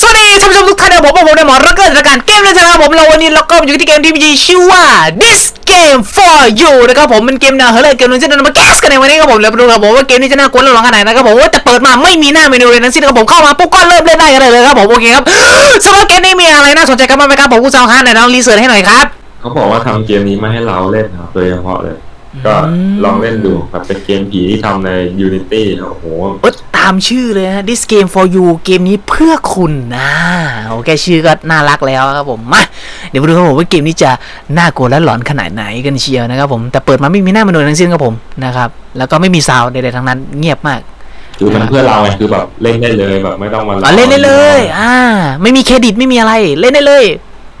สวัสดีท่านผู้ชมทุกท่านนะผมผมในหมอรักเกอร์จากการเกมเลยนะครับผมเราวันนี้เราก็อยู่ที่เกมที่มีชื่อว่า This Game for You นะครับผมเป็นเกมแนวเฮอร์เรเกมนึงที่เรามาแคสกันในวันนี้ครับผมแล้วมาดูครับผมว่าเกมนี้จะน่ากลัวและหลอนขนาดไหนนะครับผมว่าแต่เปิดมาไม่มีหน้าเมนูเลยทั้งสิ้นครับผมเข้ามาปุ๊บก็เริ่มเล่นได้กันเลยครับผมโอเคครับสำหรับเกมนี้มีอะไรน่าสนใจกันบ้างไหมครับผมผู้สาวฮะไหนลองรีเสิร์ชให้หน่อยครับเขาบอกว่าทำเกมนี้มาให้เราเล่นครับโดยเฉพาะเลย ก็อืมลองเล่นดูครับเป็นเกมผีที่ทำใน Unity โอ้โหเอ้ยตามชื่อเลยนะ This Game for You เกมนี้เพื่อคุณนะโอเคชื่อก็น่ารักแล้วครับผมมาเดี๋ยวมาดูครับผมว่าเกมนี้จะน่ากลัวและหลอนขนาดไหนกันเชียวนะครับผมแต่เปิดมาไม่มีหน้าเมนูทั้งสิ้นครับผมนะครับแล้วก็ไม่มีซาวด์ใดๆทั้งนั้นเงียบมากคือมันเพื่อเราไงคือแบบเล่นได้เลยแบบไม่ต้องมาอะเล่นได้เลย อ่า ไม่มีเครดิตไม่มีอะไรเล่นได้เลย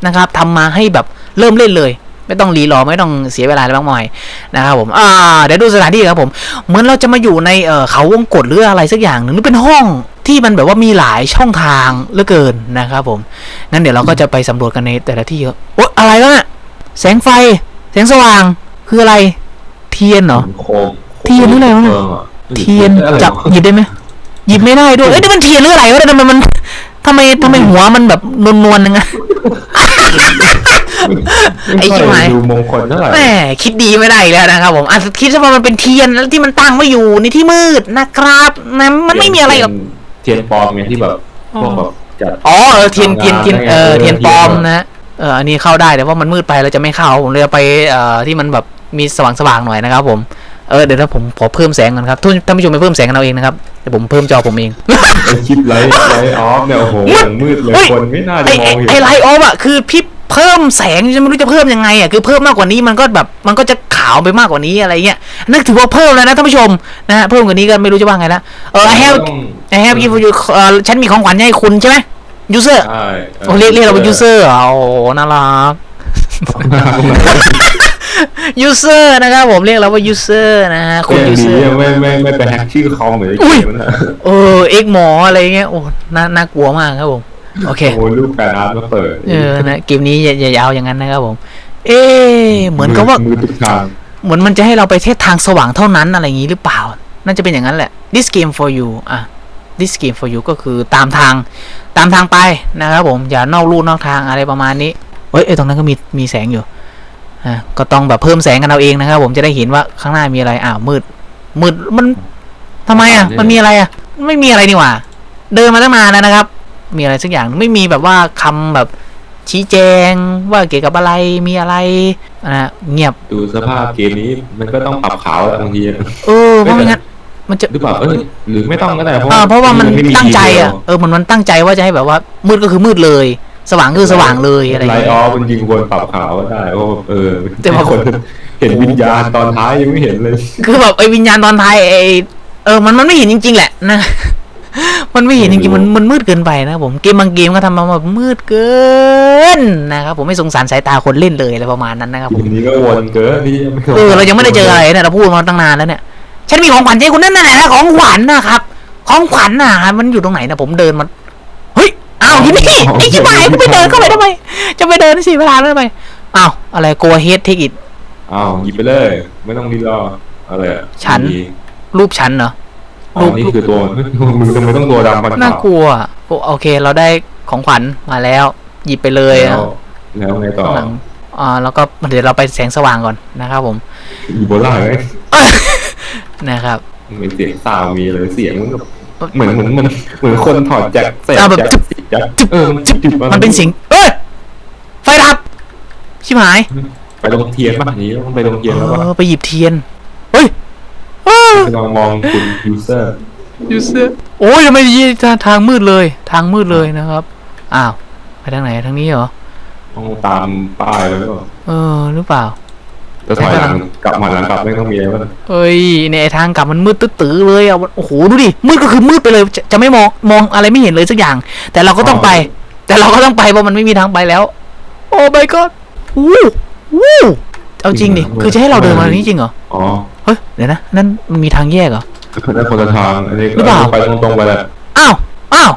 นะครับทำมาให้แบบเริ่มเล่นเลย ไม่ต้องรีรอไม่ต้องเสียเวลาอะไรมากมายนะครับผมอ่าเดี๋ยวดูสถานที่ครับผมเหมือนเราจะมาอยู่ในเอ่อเขาวงกตหรืออะไรสักอย่างหนึ่งหรือเป็นห้องที่มันแบบว่ามีหลายช่องทางเหลือเกินนะครับผมงั้นเดี๋ยวเราก็จะไปสำรวจกันในแต่ละที่ครับโอ๊ยอะไรวะน่ะแสงไฟ แสงสว่างคืออะไร เทียนเหรอโคมเทียนหรืออะไรวะเนี่ยเออเทียนอะไรจับหยิบได้ไหมหยิบไม่ได้ด้วยเอ้ยนี่มันเทียนหรืออะไรวะเนี่ยทำไมมันทำไมทำไมหัวมันแบบนวลๆนึงอะ ไอ้ไม่ชิบค่หายอยดูมงคลเท่าไหร่แหมคิดดีไม่ได้อีกแล้วนะครับผมอะคิดซะว่ามันเป็นเทียนแล้วที่มันตั้งไว้อยู่ในที่มืดนะครับนะมันไม่มีอะไรหรอกเทียนปลอมไงที่แบบพวกแบบจัดอ๋อเออเทียนเทียนเทียนเออเออเทียนปลอมเทียนปลอมนะเอออันนี้เข้าได้แต่ว่ามันมืดไปเราจะไม่เข้าผมเลยเอาไปเอ่อที่มันแบบมีสว่างๆหน่อยนะครับ ผมเออเดี๋ยวถ้าผมขอเพิ่มแสงกันครับทุกท่านผู้ชมไปเพิ่มแสงกันเอาเองนะครับเดี๋ยวผมเพิ่มจอผมเองไอคลิปไลท์ไลท์ออฟเนี่ยโอ้โหอย่างมืดเลยเฮ้ยคนไม่น่าจะไอ้มองเห็นไอ้ไลท์ออฟอะคือพี่ เพิ่มแสงจะไม่รู้จะเพิ่มยังไงอะคือเพิ่มมากกว่านี้มันก็แบบมันก็จะขาวไปมากกว่านี้อะไรเงี้ยนั่นถือว่าเพิ่มแล้วนะท่านผู้ชมนะฮะเพิ่มกว่านี้ก็ไม่รู้จะว่าไงละเออ I have ต้อง I have given you เออฉันมีของขวัญให้คุณใช่ไหม user ใช่โอ้เรียกเรียกเราเป็น user เหรอโอ้น่ารัก user นะครับผมเรียกเราว่า user นะฮะคคุณนดี user ไม่ไม่ไม่ไปแฮกชื่อคอมเหมือนไอ้อุ้ยเกมนั่นนะเออเอ็กหมออะไรเงี้ยโอ้น่าน่ากลัวมากครับผม โอเคโอ้ยรูปการอาร์ตมาเปิด เออนะเกมนี้อย่าอย่าอย่าเอาอย่างนั้นนะครับผม เอ๊ะเหมือนกับว่ามือทุกทางเหมือนมันจะให้เราไปเทศทางสว่างเท่านั้นอะไรอย่างนี้หรือเปล่า น่าจะเป็นอย่างนั้นแหละ this game for you อะ this game for you ก็คือตามทางตามทางไปนะครับผมอย่านอกลู่นอกทางอะไรประมาณนี้เอ้ยเอ้ยตรงนั้นก็มีมีแสงอยู่อะก็ต้องแบบเพิ่มแสงกันเอาเองนะครับ ผมจะได้เห็นว่าข้างหน้ามีอะไรอ้าวมืด มืดมันทำไมอะ มันมีอะไรอะ ไม่มีอะไรนี่หว่า เดินมาตั้งนานแล้วนะครับ มีอะไรสักอย่างไม่มีแบบว่าคำแบบชี้แจงว่าเกี่ยวกับอะไรมีอะไรนะเงียบดูสภาพเกมนี้มันก็ต้องปรับขาวแล้วบางทีเออเพราะไม่งั้นมันจะหรือเปล่าเอ้ยหรือไม่ต้องก็ได้อ่าเพราะว่ามันไตั้งใจอะทีเดียวเออมันมันตั้งใจว่าจะให้แบบว่า มืดก็คือมืดเลย สว่างก็คือสว่างเลยอะไรอย่างไลเงี้ท์ยออฟมันยิงวนปรับขาวก็ได้โอ้เออแต่บางคนเห็นวิญญาณตอนท้ายยังไม่เห็นเลย คือแบบไอ้วิญญาณตอนท้ายไอ้เออมันมันไม่เห็นจริง ๆ แหละนะ มันไม่เห็นจริงๆมันมันมืดเกินไปนะผมเกมบางเกมก็ทำมาแบบมืดเกินนะครับผมไม่สงสารสายตาคนเล่นเลยอะไรประมาณนั้นนะครับผมทีนี้ก็วนเกินที่ยังไม่เออเรายังไม่ได้เจออะไรเนี่ยเราพูดมาตั้งนานแล้วเนี่ยฉันมีของขวัญให้คุณนั่นน่ะนะของขวัญนะครับของขวัญน่ะมันอยู่ตรงไหนนะผมเดินมาเฮ้ยอ้าวที่นี่ไอ้ชิบหายกูไปเดินเข้าไปทำไมจะไปเดินสิเวลาทำไมอ้าวอะไรโกเฮดเทคอิดอ้าวหยิบไปเลย ไม่ต้องรีรออะไรอะฉันดีรูปฉันเหรอ อ๋อนี่คือตัวมือทำไมต้องตัวดำมันน่ากลัวโอเค เราได้ของขวัญมาแล้ว หยิบไปเลยแล้อะวแล้วไงต่อข้างหลังอ่าแล้วก็เดี๋ยวเราไปแสงสว่างก่อนนะครับผมอีโบลาไหมนะครับมีเสียงซาวมีเลยเสียงมันแบบเหมือนเหมือนเหมือนเหมือนคนถอดแจ็คเสร็จอ่าแบบแจ็คสิแจ็คเออมันจุดมันเป็นสิ่งเอ้ยไฟดับชิบหาย ไปลงเทียนป่ะนี้ต้องไปลงเทียนแล้วป่ะเออไปหยิบเทียนเฮ้ยอ้าว ลองมองคุณยูเซอร์ยูเซอร์โอ้ยทำไมยีทางทางมืดเลย ทางมืดเลยนะครับอ้าวไปทางไหนทางนี้เหรอต้องตามป้ายไปหรือเปล่าเออหรือเปล่าจะถอยหลังกลับมาหลังกลับไม่ต้องมีอะไรวะเอ้ยในไอ้ทางกลับมันมืดตื้อๆเลยอะโอ้โหดูดิมืดก็คือมืดไปเลยจะจะไม่มองมองอะไรไม่เห็นเลยสักอย่าง แต่เราก็ต้องไป แต่เราก็ต้องไปเพราะมันไม่มีทางไปแล้ว โอ้ my god วู้วู้เอาจริงดิคือจะให้เราเดินมาทางนี้จริงเหรออ๋อ เฮ้ยเดี๋ยวนะนั่นมันมีทางแยกเหรอได้คนละทางอันนี้หรือเปล่า ไปตรงๆไปแหละอ้าวอ้าว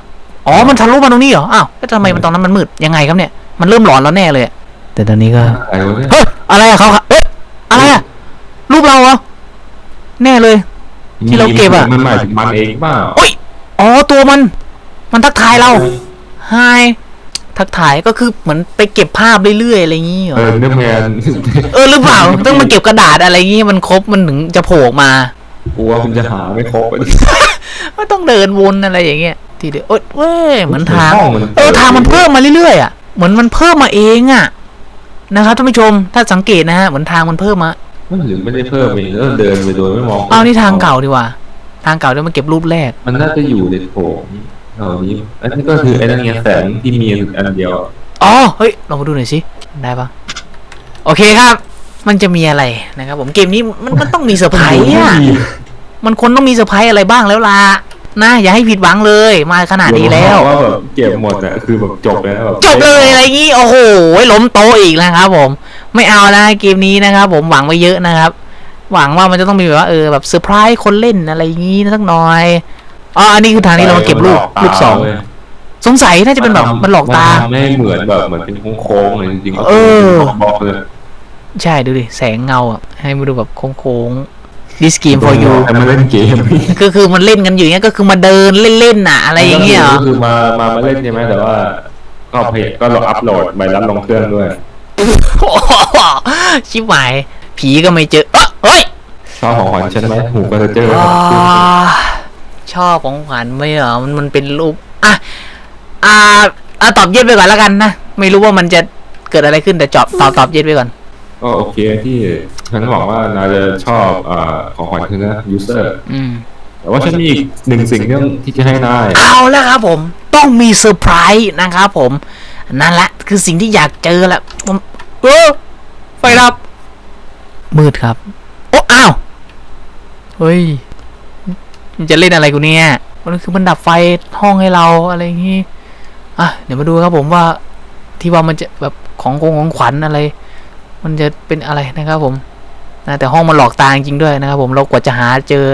อ๋อมันทะลุมาตรงนี้เหรออ้าวแล้วทำไมมันตรงนั้นมันมืดยังไงครับเนี่ยมันเริ่มหลอนแล้วแน่เลยอะแต่ตอนนี้ก็อะไรวะเนี่ยเฮ้ยอะไรอะเขาเฮ้ยอะไรอะรูปเราเหรอแน่เลย ที่เราเก็บอะ มันหมายถึงมันเองเปล่าโอ้ยอ๋อตัวมัน มันทักทายเราไฮ ทักทายก็คือเหมือนไปเก็บภาพเรื่อยๆอะไรอย่างงี้เหรเอออเนื้อแมนเออหรือเปล่าต้องมาเก็บกระดาษอะไรอย่างงี้มันครบมันถึงจะโผล่ออกมากลัวคุณจะหาไม่ครบอะก็ต้องเดินวนอะไรอย่างเงี้ยทีเดียวโอ๊ยเว้ยเหมือนทางห้องมันเออทางมันเพิ่มมาเรื่อยๆอะเหมือนมันเพิ่มมาเองอะนะครับท่านผู้ชมถ้าสังเกตนะฮะเหมือนทางมันเพิ่มมามันหรือไม่ได้เพิ่มเองแล้วเดินไปโดยไม่มองเอานี่ทางเก่าดีกว่าทางเก่าเดี๋ยวมาเก็บรูปแรก มันน่าจะอยู่ในโถง เหล่านี้อันนี้ก็คือไอ้นั่นไงแสงที่มีอันเดียว อ๋อ เฮ้ย ลองมาดูหน่อยสิ ได้ปะโอเคครับ มันจะมีอะไรนะครับผมเกมนี้มันมันต้องมีเซอร์ไพรส์อะ มันคนต้องมีเซอร์ไพรส์อะไรบ้างแล้วล่ะ นะ อย่าให้ผิดหวังเลย มาขนาดนี้แล้วว่าแบบเก็บหมดอะคือแบบจบเลยนะแบบจบเลยอะไรงี้ โอ้โห ล้มโต๊ะอีกนะครับผม ไม่เอานะเกมนี้นะครับผมหวังไว้เยอะนะครับ หวังว่ามันจะต้องมีแบบว่าเออแบบเซอร์ไพรส์คนเล่นอะไรอย่างงี้สักหน่อย อ๋ออันนี้คือทางนี้เรามาเก็บรูปรูปสองสงสัยน่าจะเป็นแบบมันหลอกตานทำให้เหมือนแบบเหมือนเป็นโค้งๆเลยจริงๆเออบล็อกเลยใช่ดูดิแสงเงาอะให้มาดูแบบโค้งๆ this game for you แต่มาเล่นเกมคือคือมันเล่นกันอยู่อย่างเงี้ยก็คือมาเดินเล่นๆน่ะ อะไรอย่างเงี้ยเหรอก็คือมามามาเล่นใช่ไหมแต่ว่า ก็เพจก็เราอัพโหลดใบรับลงเครื่องด้วยโอ้โหชิบหายผีก็ไม่เจอเอ้อเฮ้ยชอบของขวัญฉันไหมหูก็จะเจออ่า ชอบของขวัญไหมเหรอมันมันเป็นรูปอะอ่าอะตอบเย็ดไปก่อนแล้วกันนะ ไม่รู้ว่ามันจะเกิดอะไรขึ้นแต่จอบตอบตอบเย็ดไปก่อนก็โอเคที่ฉันหวังว่านายจะชอบอ่าของขวัญคือนะ user อืมแต่ว่าฉันมีอีกหนึ่งสิ่งเรื่องที่จะให้นายเอาแล้วครับผม ต้องมีเซอร์ไพรส์นะครับผม นั่นแหละ คือสิ่งที่อยากเจอแหละผมเออไฟดับ มืดครับ โอ้อ้าว เฮ้ย มันจะเล่นอะไรกูเนี่ย มันคือมันดับไฟห้องให้เราอะไรอย่างงี้ อะ เดี๋ยวมาดูครับผมว่าที่ว่ามันจะแบบของกงของขวัญอะไร มันจะเป็นอะไรนะครับผมนะแต่ห้องมันหลอกตาจริงๆด้วยนะครับผมเรากว่าจะหาเจอ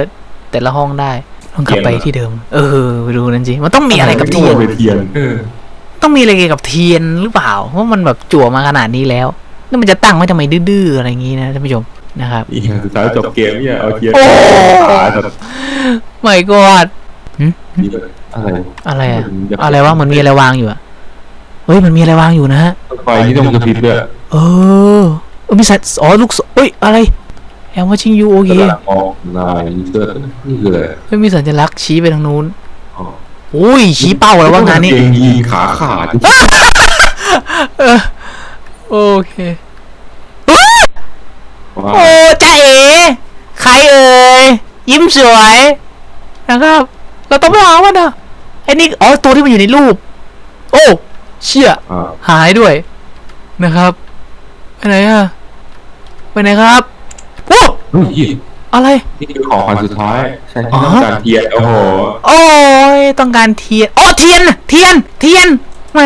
แต่ละห้องได้ต้องกลับไปที่เดิม เออไปดูนั่นสิมันต้องมีอะไรกับเทียนไปเทียนเออต้องมีอะไรเกี่ยวกับเทียนหรือเปล่าเพราะมันแบบจั่วมาขนาดนี้แล้วแล้วมันจะตั้งไว้ทำไมดื้อๆอะไรอย่างงี้นะท่านผู้ชมนะครับอีกอย่างสุดท้ายจบเกมเนี่ยเอาเทียนโอ้ตายแบบ ไม่กอดนี้แบบอะไรอะไรอะมันจะอะไรวะมันมีอะไรวางอยู่อะเฮ้ยมันมีอะไรวางอยู่นะฮะไฟนี่ต้องกระพริบด้วยเออเออมีสัตว์อ๋อลูกศรเอ้ยอะไรแอมว่าชิงยูโอเคกำลังออกนาย user นี่คืออะไรเฮ้ยมีสัญลักษณ์ชี้ไปทางนู้นอ๋อโอ้ยชี้เป้าแล้วว่างานนี้เกงยีนขาขาดเออโอเคเฮ้ยว่าโอ้จ้าเอ๋ใครเอ่ย ยิ้มสวยนะครับ เราต้องไปหามันอะไอ้นี่อ๋อตัวที่มันอยู่ในรูป โอ้เชี่ยอ่าหายด้วยนะครับไปไหนอะไปไหนครับโอ้เฮ้ยอะไร นี่คือของขวัญสุดท้ายฉันอ๋อต้องการเทียนโอ้โหโอ้ยต้องการเทียนอ๋อเทียน เทียน เทียนแหม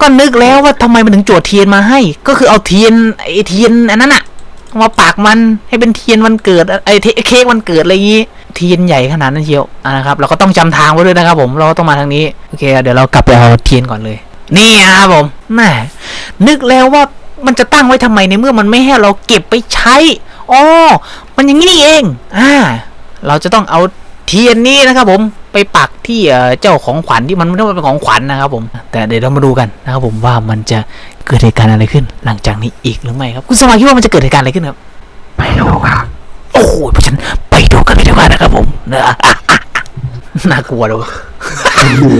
ก็นึกแล้วว่าทำไมมันถึงโจทย์เทียนมาให้ ก็คือเอาเทียนไอ้เทียนอันนั้นอะเอา มาปากมันให้เป็นเทียนวันเกิดไอ้เทเค้กวันเกิดอะไรอย่างงี้ เทียนใหญ่ขนาดนั้นเชียวนะครับ เราก็ต้องจำทางไว้ด้วยนะครับ ผมเราก็ต้องมาทางนี้โอเคเดี๋ยวเรากลับไปเอาเทียนก่อนเลย นี่นะครับผมแหมนึกแล้วว่ามันจะตั้งไว้ทำไมในเมื่อมันไม่ให้เราเก็บไปใช้อ๋อมันอย่างนี้นี่เองอ่าเราจะต้องเอาเทียนนี้นะครับผม ไปปักที่เอ่อเจ้าของขวัญที่มันไม่ได้เป็นของขวัญนะครับผม แต่เดี๋ยวเรามาดูกันนะครับผมว่ามันจะเกิดเหตุการณ์อะไรขึ้น หลังจากนี้อีกหรือไม่ครับ คุณสมาคิดว่ามันจะเกิดเหตุการณ์อะไรขึ้นครับไม่รู้ครับ โอ้โหเพราะฉะนันไปดูกันเลยดีกว่านะครับผมน่ากลัวเลย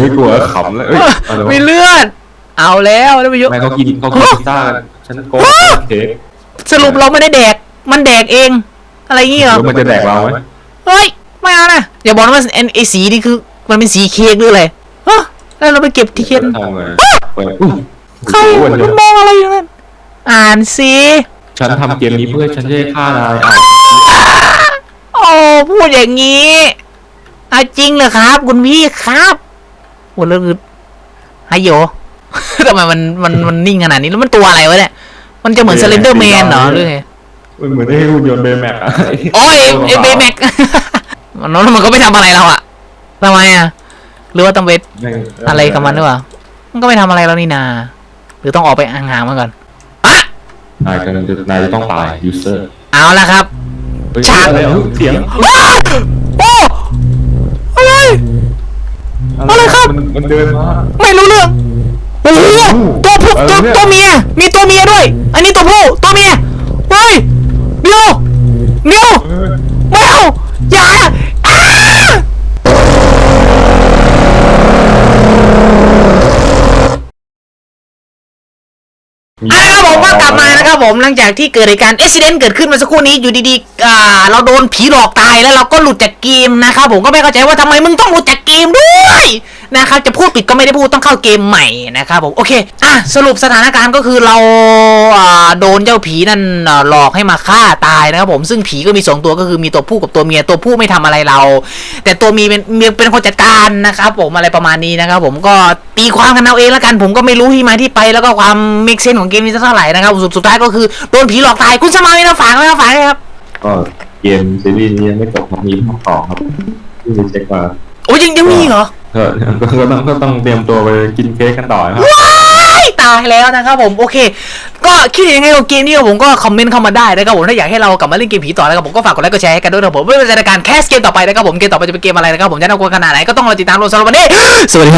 ไม่กลัวขำเลยเอ้ยอะไรวะมีเลือดเอาแล้วท่านผู้ชมไม่เขากินเขากินพิซซ่ากันฉันโกงเค้กสรุปเราไม่ได้แดก มันแดกเอง อะไรอย่างงี้เหรอแล้วมันจะแดกเราไหมเฮ้ย ไม่เอานะอย่าบอกนะว่าไอ้ไอสีนี่คือมันเป็นสีเค้กหรืออะไรฮะแล้วเราไปเก็บเทียนทำไงไปอุ้ยใครอ้วนมันจังมองอะไรอยู่นั่นอ่านสิฉันทำเกมนี้เพื่อฉันจะได้ฆ่านายอะโอ้พูดอย่างนี้เอาจริงเหรอครับ คุณพี่ครับโอ้แล้วคือฮัยโยทำไมมันมันมันนิ่งขนาดนี้แล้วมันตัวอะไรวะเนี่ยมันจะเหมือนสเลนเดอร์แมนเหรอหรือไงมันเหมือนได้หุ่นยนต์เบย์แม็กอะโอ้ยไอเบแม็ก มันนั้นมันก็ไม่ทำอะไรเราอะทำไมอะหรือว่าต้องไปอะไรกับมันหรือเปล่ามันก็ไม่ทำอะไรเรานี่นา หรือต้องออกไปห่างๆมันก่อนอะนายกำลังจะนายจะต้องตายยูเซอร์เอาละครับฉากเสียงอะไรอะไรครับมันเดินมาไม่รู้เรื่องโอ้โหตัวผู้ตัวตัวเมียมีตัวเมียด้วย อันนี้ตัวผู้ตัวเมียเฮ้ยเดียวเดียวะครับผมก็กลับมานะครับผมหลังจากที่เกิดเหตุการณ์อุบิเหตุเกิดขึ้นเมาสักครู่นี้อยู่ดีๆอ่าเราโดนผีหลอกตายแล้วเราก็หลุดจากเกมนะครับผมก็ไม่เข้าใจว่าทำไมมึงต้องหลุดจากเกมด้วย นะครับจะพูดผิดก็ไม่ได้พูดต้องเข้าเกมใหม่นะครับผมโอเคอะสรุปสถานการณ์ก็คือเราอ่าโดนเจ้าผีนั่นอ่าหลอกให้มาฆ่าตายนะครับผมซึ่งผีก็มีสองตัวก็คือมีตัวผู้กับตัวเมียตัวผู้ไม่ทำอะไรเรา แต่ตัวเมียเป็นเมียเป็นคนจัดการนะครับผมอะไรประมาณนี้นะครับผมก็ตีความกันเอาเองแล้วกันผมก็ไม่รู้ที่มาที่ไป แล้วก็ความเมกเซนของเกมนี้สักเท่าไหร่นะครับสุดสุดท้ายก็คือโดนผีหลอกตายคุณสมาไม่ต้องฝากไม่ต้องฝากเลยครับก็เกมซีรีส์นี้ยังไม่จบครับมีภาคต่อครับที่ไปเช็คมาโอ้ยยังยังมีเหรอ ก็ก็ต้องก็ต้องเตรียมตัวไปกินเค้กกันต่อครับตายแล้วนะครับผมโอเค ก็คิดยังไงกับเกมนี้ผมก็คอมเมนต์เข้ามาได้นะครับผมถ้าอยากให้เรากลับมาเล่นเกมผีต่อนะครับผมก็ฝากกดไลค์กดแชร์ให้กันด้วยนะครับผมเพื่อเป็นรายการแคสเกมต่อไปนะครับผมเกมต่อไปจะเป็นเกมอะไรนะครับผมจะน่ากลัวขนาดไหนก็ต้องรอติดตามรอสำหรับวันนี้สวัสดีครับ